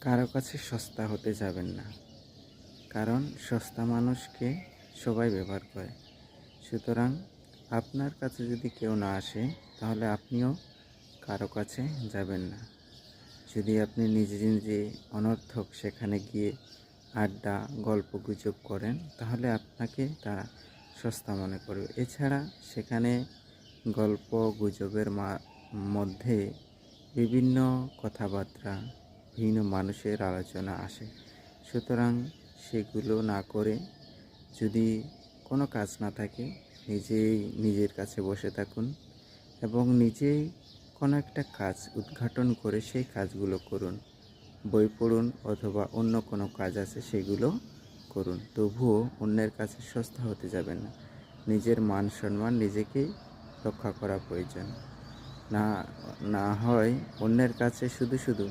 কারও কাছে সস্তা হতে যাবেন না। কারণ সস্তা মানুষকে সবাই ব্যবহার করে। সুতরাং আপনার কাছে যদি কেউ না আসে, তাহলে আপনিও কারও কাছে যাবেন না। যদি আপনি নিজে নিজে অনর্থক সেখানে গিয়ে আড্ডা, গল্প গুজব করেন, তাহলে আপনাকে তারা সস্তা মনে করবে। এছাড়া সেখানে গল্প, গুজবের মধ্যে বিভিন্ন কথাবার্তা বিভিন্ন মানুষের আলোচনা আসে। সুতরাং সেগুলো না করে যদি কোনো কাজ না থাকে, নিজেই নিজের কাছে বসে থাকুন এবং নিজেই কোনো একটা কাজ উদ্ঘাটন করে সেই কাজগুলো করুন। বই পড়ুন অথবা অন্য কোনো কাজ আছে সেগুলো করুন। তবুও অন্যের কাছে সস্তা হতে যাবেন না। নিজের মান সম্মান নিজেকেই রক্ষা করা প্রয়োজন। না না হয় অন্যের কাছে শুধু শুধু